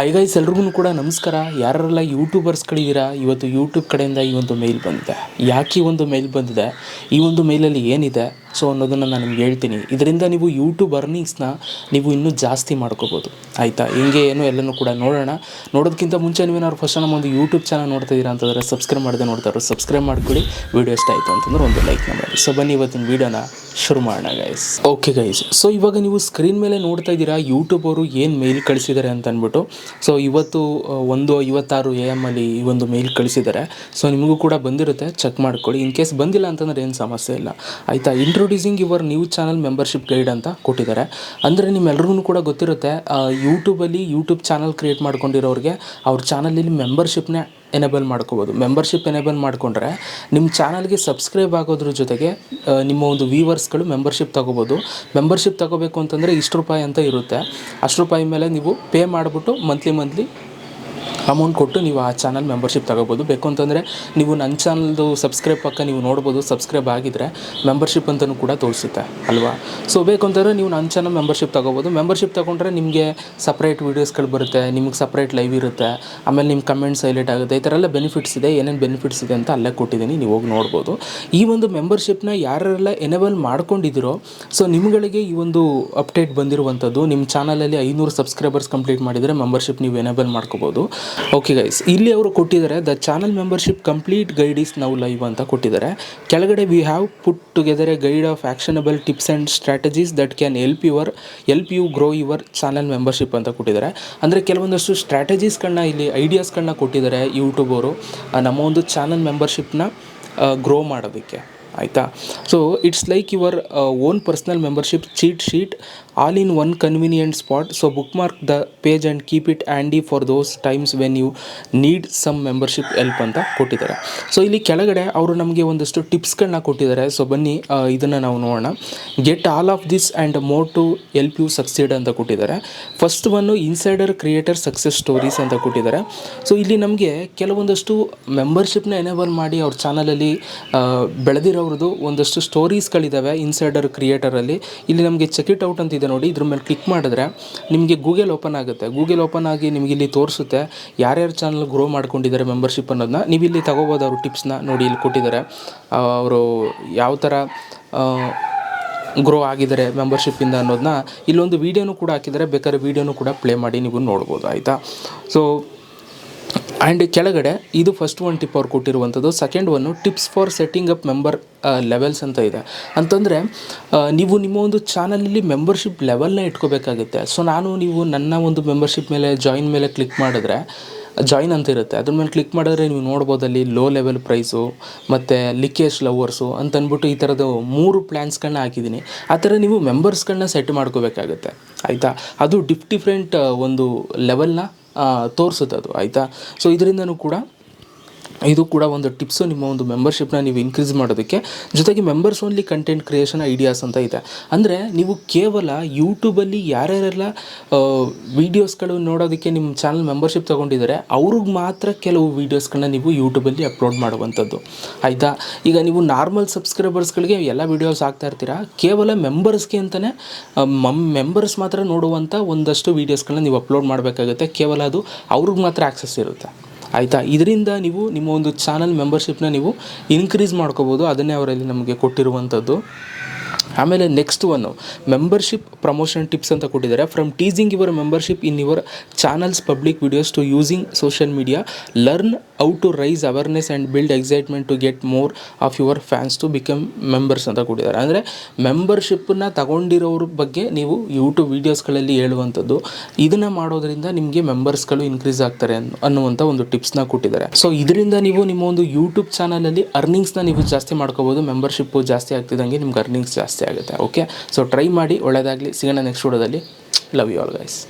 Hi guys ಎಲ್ರಿಗೂ ಕೂಡ ನಮಸ್ಕಾರ. ಯಾರೆಲ್ಲ ಯೂಟ್ಯೂಬರ್ಸ್ಗಳಿದ್ದೀರಾ ಇವತ್ತು ಯೂಟ್ಯೂಬ್ ಕಡೆಯಿಂದ ಈ ಒಂದು ಮೇಲ್ ಬಂದಿದೆ. ಯಾಕೆ ಈ ಒಂದು ಮೇಲ್ ಬಂದಿದೆ? ಈ ಒಂದು ಮೇಲಲ್ಲಿ ಏನಿದೆ? ಸೊ ಅನ್ನೋದನ್ನು ನಾನು ನಿಮ್ಗೆ ಹೇಳ್ತೀನಿ. ಇದರಿಂದ ನೀವು ಯೂಟ್ಯೂಬ್ ಅರ್ನಿಂಗ್ಸ್ನ ನೀವು ಇನ್ನೂ ಜಾಸ್ತಿ ಮಾಡ್ಕೋಬೋದು. ಆಯಿತಾ? ಹಿಂಗೆ ಏನು ಎಲ್ಲನೂ ಕೂಡ ನೋಡೋಣ. ನೋಡೋದಕ್ಕಿಂತ ಮುಂಚೆ ನೀವೇನಾದ್ರು ಫಸ್ಟ್ ನಮ್ಮ ಒಂದು ಯೂಟ್ಯೂಬ್ ಚಾನಲ್ ನೋಡ್ತಾ ಇದ್ದೀರಾ ಅಂತಂದರೆ ಸಬ್ಸ್ಕ್ರೈಬ್ ಮಾಡದೆ ನೋಡ್ತಾರೆ ಸಬ್ಸ್ಕ್ರೈಬ್ ಮಾಡ್ಕೊಳ್ಳಿ. ವೀಡಿಯೋ ಇಷ್ಟ ಆಯಿತು ಅಂತಂದ್ರೆ ಒಂದು ಲೈಕ್ ಮಾಡಿ. ಸೊ ಬನ್ನಿ ಇವತ್ತಿನ ವೀಡಿಯೋನ ಶುರು ಮಾಡೋಣ ಗೈಸ್ ಓಕೆ ಗೈಸ್ ಸೊ ಇವಾಗ ನೀವು ಸ್ಕ್ರೀನ್ ಮೇಲೆ ನೋಡ್ತಾ ಇದ್ದೀರಾ ಯೂಟ್ಯೂಬ್ ಅವರು ಏನು ಮೇಲ್ ಕಳಿಸಿದ್ದಾರೆ ಅಂತ ಅಂದ್ಬಿಟ್ಟು ಸೊ ಇವತ್ತು ಒಂದು ಐವತ್ತಾರು ಎ ಎಂ ಅಲ್ಲಿ ಈ ಒಂದು ಮೇಲ್ ಕಳಿಸಿದ್ದಾರೆ. ಸೊ ನಿಮಗೂ ಕೂಡ ಬಂದಿರುತ್ತೆ. ಚೆಕ್ ಮಾಡ್ಕೊಳ್ಳಿ. ಇನ್ ಕೇಸ್ ಬಂದಿಲ್ಲ ಅಂತಂದ್ರೆ ಏನು ಸಮಸ್ಯೆ ಇಲ್ಲ. ಆಯಿತಾ? Introducing your new channel membership guide ಅಂತ ಕೊಟ್ಟಿದ್ದಾರೆ. ಅಂದರೆ ನಿಮ್ಮೆಲ್ರಿಗೂ ಕೂಡ ಗೊತ್ತಿರುತ್ತೆ ಯೂಟ್ಯೂಬಲ್ಲಿ ಯೂಟ್ಯೂಬ್ ಚಾನಲ್ ಕ್ರಿಯೇಟ್ ಮಾಡ್ಕೊಂಡಿರೋರಿಗೆ ಅವ್ರ ಚಾನಲಲ್ಲಿ ಮೆಂಬರ್ಶಿಪ್ನೇ ಎನೇಬಲ್ ಮಾಡ್ಕೋಬೋದು. ಮೆಂಬರ್ಶಿಪ್ ಎನೇಬಲ್ ಮಾಡಿಕೊಂಡ್ರೆ ನಿಮ್ಮ ಚಾನಲ್ಗೆ ಸಬ್ಸ್ಕ್ರೈಬ್ ಆಗೋದ್ರ ಜೊತೆಗೆ ನಿಮ್ಮ ಒಂದು ವ್ಯೂವರ್ಸ್ಗಳು ಮೆಂಬರ್ಶಿಪ್ ತೊಗೋಬೋದು. ಮೆಂಬರ್ಶಿಪ್ ತಗೋಬೇಕು ಅಂತಂದರೆ ಇಷ್ಟು ರೂಪಾಯಿ ಅಂತ ಇರುತ್ತೆ. ಅಷ್ಟು ರೂಪಾಯಿ ಮೇಲೆ ನೀವು ಪೇ ಮಾಡಿಬಿಟ್ಟು ಮಂತ್ಲಿ ಮಂತ್ಲಿ ಅಮೌಂಟ್ ಕೊಟ್ಟು ನೀವು ಆ ಚಾನಲ್ ಮೆಂಬರ್ಶಿಪ್ ತಗೋಬೋದು. ಬೇಕು ಅಂತಂದರೆ ನೀವು ನನ್ನ ಚಾನಲ್ದು ಸಬ್ಸ್ಕ್ರೈಬ್ ಪಕ್ಕ ನೀವು ನೋಡ್ಬೋದು ಸಬ್ಸ್ಕ್ರೈಬ್ ಆಗಿದ್ರೆ ಮೆಂಬರ್ಶಿಪ್ ಅಂತಲೂ ಕೂಡ ತೋರಿಸುತ್ತೆ, ಅಲ್ವಾ? ಸೊ ಬೇಕು ಅಂತಂದರೆ ನೀವು ನನ್ನ ಚಾನಲ್ ಮೆಂಬರ್ಶಿಪ್ ತಗೋಬೋದು. ಮೆಂಬರ್ಶಿಪ್ ತಗೊಂಡ್ರೆ ನಿಮಗೆ ಸಪ್ರೇಟ್ ವೀಡಿಯೋಸ್ಗಳು ಬರುತ್ತೆ, ನಿಮಗೆ ಸಪ್ರೇಟ್ ಲೈವ್ ಇರುತ್ತೆ, ಆಮೇಲೆ ನಿಮ್ಮ ಕಮೆಂಟ್ಸ್ ಹೈಲೈಟ್ ಆಗುತ್ತೆ. ಈ ಥರ ಎಲ್ಲ ಬೆನಿಫಿಟ್ಸ್ ಇದೆ, ಏನೇನು ಬೆನಿಫಿಟ್ಸ್ ಇದೆ ಅಂತ ಅಲ್ಲೇ ಕೊಟ್ಟಿದ್ದೀನಿ, ನೀವು ಹೋಗಿ ನೋಡ್ಬೋದು. ಈ ಒಂದು ಮೆಂಬರ್ಶಿಪ್ನ ಯಾರೆಲ್ಲ ಎನೇಬಲ್ ಮಾಡ್ಕೊಂಡಿದ್ದೀರೋ ಸೊ ನಿಮ್ಗಳಿಗೆ ಈ ಒಂದು ಅಪ್ಡೇಟ್ ಬಂದಿರುವಂಥದ್ದು ನಿಮ್ಮ ಚಾನಲಲ್ಲಿ ಐನೂರು ಸಬ್ಸ್ಕ್ರೈಬರ್ಸ್ ಕಂಪ್ಲೀಟ್ ಮಾಡಿದರೆ ಮೆಂಬರ್ಶಿಪ್ ನೀವು ಎನೇಬಲ್ ಮಾಡ್ಕೋಬೋದು. ಓಕೆ ಗೈಸ್ ಇಲ್ಲಿ ಅವರು ಕೊಟ್ಟಿದ್ದಾರೆ the channel membership complete guide is now live ಅಂತ ಕೊಟ್ಟಿದ್ದಾರೆ. ಕೆಳಗಡೆ we have put together a guide of actionable tips and strategies that can help your help you grow your channel membership ಅಂತ ಕೊಟ್ಟಿದ್ದಾರೆ. ಅಂದರೆ ಕೆಲವೊಂದಷ್ಟು ಸ್ಟ್ರಾಟಜೀಸ್ಗಳನ್ನ ಇಲ್ಲಿ ಐಡಿಯಾಸ್ಗಳನ್ನ ಕೊಟ್ಟಿದ್ದಾರೆ ಯೂಟ್ಯೂಬ್ ಅವರು ನಮ್ಮ ಒಂದು ಚಾನಲ್ ಮೆಂಬರ್ಶಿಪ್ನ ಗ್ರೋ ಮಾಡೋದಕ್ಕೆ. ಆಯಿತಾ? So it's like your own personal membership cheat sheet all in one convenient spot so bookmark the page and keep it handy for those times when you need some membership help ಅಂತ ಕೊಟ್ಟಿದ್ದಾರೆ. So ಇಲ್ಲಿ ಕೆಳಗಡೆ ಅವರು ನಮಗೆ ಒಂದಷ್ಟು ಟಿಪ್ಸ್ಗಳನ್ನ ಕೊಟ್ಟಿದ್ದಾರೆ. So ಬನ್ನಿ ಇದನ್ನು ನಾವು ನೋಡೋಣ. Get all of this and more to help you succeed ಅಂತ ಕೊಟ್ಟಿದ್ದಾರೆ. First one insider creator success stories ಅಂತ ಕೊಟ್ಟಿದ್ದಾರೆ. ಸೊ ಇಲ್ಲಿ ನಮಗೆ ಕೆಲವೊಂದಷ್ಟು ಮೆಂಬರ್ಶಿಪ್ನ ಎನೇಬಲ್ ಮಾಡಿ ಅವ್ರ ಚಾನಲಲ್ಲಿ ಬೆಳೆದಿರೋರ್ದು ಒಂದಷ್ಟು ಸ್ಟೋರೀಸ್ಗಳಿದ್ದಾವೆ ಇನ್ಸೈಡರ್ ಕ್ರಿಯೇಟರಲ್ಲಿ ಇಲ್ಲಿ ನಮಗೆ ಚೆಕ್ ಇಟ್ ಔಟ್ ಅಂತ ಇದೆ ನೋಡಿ ಇದ್ರ ಮೇಲೆ ಕ್ಲಿಕ್ ಮಾಡಿದ್ರೆ ನಿಮಗೆ ಗೂಗಲ್ ಓಪನ್ ಆಗುತ್ತೆ. ಗೂಗಲ್ ಓಪನ್ ಆಗಿ ನಿಮಗೆ ಇಲ್ಲಿ ತೋರಿಸುತ್ತೆ ಯಾರ್ಯಾರು ಚಾನಲ್ ಗ್ರೋ ಮಾಡ್ಕೊಂಡಿದ್ದಾರೆ ಮೆಂಬರ್ಶಿಪ್ ಅನ್ನೋದನ್ನ ನೀವು ಇಲ್ಲಿ ತಗೋಬೋದು ಅವರು ಟಿಪ್ಸ್ನ ನೋಡಿ ಇಲ್ಲಿ ಕೊಟ್ಟಿದ್ದಾರೆ. ಅವರು ಯಾವ ಥರ ಗ್ರೋ ಆಗಿದ್ದಾರೆ ಮೆಂಬರ್ಶಿಪ್ಪಿಂದ ಅನ್ನೋದನ್ನ ಇಲ್ಲೊಂದು ವೀಡಿಯೋನು ಕೂಡ ಹಾಕಿದ್ದಾರೆ. ಬೇಕಾದ್ರೆ ವೀಡಿಯೋನು ಕೂಡ ಪ್ಲೇ ಮಾಡಿ ನೀವು ನೋಡ್ಬೋದು, ಆಯಿತಾ? ಸೊ ಆ್ಯಂಡ್ ಕೆಳಗಡೆ ಇದು ಫಸ್ಟ್ ಒನ್ ಟಿಪ್ ಅವ್ರು ಕೊಟ್ಟಿರುವಂಥದ್ದು. Second one tips for setting up member levels ಅಂತ ಇದೆ. ಅಂತಂದರೆ ನೀವು ನಿಮ್ಮ ಒಂದು ಚಾನಲಲ್ಲಿ ಮೆಂಬರ್ಶಿಪ್ ಲೆವೆಲ್ನ ಇಟ್ಕೋಬೇಕಾಗುತ್ತೆ. ಸೊ ನಾನು ನೀವು ನನ್ನ ಒಂದು ಮೆಂಬರ್ಶಿಪ್ ಮೇಲೆ ಜಾಯಿನ್ ಮೇಲೆ ಕ್ಲಿಕ್ ಮಾಡಿದ್ರೆ ಜಾಯಿನ್ ಅಂತ ಇರುತ್ತೆ. ಅದ್ರ ಮೇಲೆ ಕ್ಲಿಕ್ ಮಾಡಿದ್ರೆ ನೀವು ನೋಡ್ಬೋದು ಅಲ್ಲಿ ಲೋ ಲೆವೆಲ್ ಪ್ರೈಸು ಮತ್ತು ಲಿಕೇಜ್ ಲವರ್ಸು ಅಂತ ಅಂದ್ಬಿಟ್ಟು ಈ ಥರದ್ದು ಮೂರು ಪ್ಲ್ಯಾನ್ಸ್ಗಳನ್ನ ಹಾಕಿದ್ದೀನಿ. ಆ ಥರ ನೀವು ಮೆಂಬರ್ಸ್ಗಳನ್ನ ಸೆಟ್ ಮಾಡ್ಕೋಬೇಕಾಗುತ್ತೆ. ಆಯಿತಾ? ಅದು ಡಿಫ್ ಡಿಫ್ರೆಂಟ್ ಒಂದು ಲೆವೆಲ್ನ ತೋರಿಸುತ್ತೆ ಅದು ಆಯಿತಾ? ಸೊ ಇದರಿಂದನೂ ಕೂಡ ಇದು ಕೂಡ ಒಂದು ಟಿಪ್ಸು ನಿಮ್ಮ ಒಂದು ಮೆಂಬರ್ಶಿಪ್ನ ನೀವು ಇನ್ಕ್ರೀಸ್ ಮಾಡೋದಕ್ಕೆ. ಜೊತೆಗೆ members only content creation ideas ಅಂತ ಇದೆ. ಅಂದರೆ ನೀವು ಕೇವಲ ಯೂಟ್ಯೂಬಲ್ಲಿ ಯಾರ್ಯಾರೆಲ್ಲ ವೀಡಿಯೋಸ್ಗಳು ನೋಡೋದಕ್ಕೆ ನಿಮ್ಮ ಚಾನಲ್ ಮೆಂಬರ್ಶಿಪ್ ತೊಗೊಂಡಿದ್ದಾರೆ, ಅವ್ರಿಗೆ ಮಾತ್ರ ಕೆಲವು ವೀಡಿಯೋಸ್ಗಳನ್ನ ನೀವು ಯೂಟ್ಯೂಬಲ್ಲಿ ಅಪ್ಲೋಡ್ ಮಾಡುವಂಥದ್ದು. ಆಯಿತಾ? ಈಗ ನೀವು ನಾರ್ಮಲ್ ಸಬ್ಸ್ಕ್ರೈಬರ್ಸ್ಗಳಿಗೆ ಎಲ್ಲ ವೀಡಿಯೋಸ್ ಹಾಕ್ತಾ ಇರ್ತೀರಾ, ಕೇವಲ ಮೆಂಬರ್ಸ್ಗೆ ಅಂತಲೇ ಮಮ್ ಮೆಂಬರ್ಸ್ ಮಾತ್ರ ನೋಡುವಂಥ ಒಂದಷ್ಟು ವೀಡಿಯೋಸ್ಗಳನ್ನ ನೀವು ಅಪ್ಲೋಡ್ ಮಾಡಬೇಕಾಗುತ್ತೆ. ಕೇವಲ ಅದು ಅವ್ರಿಗೆ ಮಾತ್ರ ಆ್ಯಕ್ಸಸ್ ಇರುತ್ತೆ. ಆಯಿತಾ? ಇದರಿಂದ ನೀವು ನಿಮ್ಮ ಒಂದು ಚಾನಲ್ ಮೆಂಬರ್ಶಿಪ್ನ ನೀವು ಇನ್ಕ್ರೀಸ್ ಮಾಡ್ಕೋಬೋದು. ಅದನ್ನೇ ಅವರಲ್ಲಿ ನಮಗೆ ಕೊಟ್ಟಿರುವಂಥದ್ದು. ಆಮೇಲೆ next one, membership promotion tips ಅಂತ ಕೊಟ್ಟಿದ್ದಾರೆ. From teasing your membership in your channel's public videos to using social media learn how to raise awareness and build excitement to get more of your fans to become members ಅಂತ ಕೊಟ್ಟಿದ್ದಾರೆ ಅಂದರೆ ಮೆಂಬರ್ಶಿಪ್ಪನ್ನ ತಗೊಂಡಿರೋರ ಬಗ್ಗೆ ನೀವು YouTube ವೀಡಿಯೋಸ್ಗಳಲ್ಲಿ ಹೇಳುವಂಥದ್ದು, ಇದನ್ನು ಮಾಡೋದ್ರಿಂದ ನಿಮಗೆ ಮೆಂಬರ್ಸ್ಗಳು increase ಆಗ್ತಾರೆ ಅನ್ನು, ಅನ್ನುವಂಥ ಒಂದು ಟಿಪ್ಸ್ನ ಕೊಟ್ಟಿದ್ದಾರೆ. ಸೊ ಇದರಿಂದ ನೀವು ನಿಮ್ಮ ಒಂದು ಯೂಟ್ಯೂಬ್ ಚಾನಲಲ್ಲಿ ಅರ್ನಿಂಗ್ಸ್ನ ನೀವು ಜಾಸ್ತಿ ಮಾಡ್ಕೋಬೋದು ಮೆಂಬರ್ಶಿಪ್ಪು ಜಾಸ್ತಿ ಆಗ್ತಿದ್ದಂಗೆ ನಿಮ್ಗೆ ಅರ್ನಿಂಗ್ಸ್ ಜಾಸ್ತಿ ಆಗುತ್ತೆ. ಓಕೆ ಸೊ ಟ್ರೈ ಮಾಡಿ ಒಳ್ಳೆಯದಾಗಲಿ ಸಿಗೋಣ ನೆಕ್ಸ್ಟ್ ವಿಡಿಯೋದಲ್ಲಿ ಲವ್ ಯು ಆಲ್ ಗೈಸ್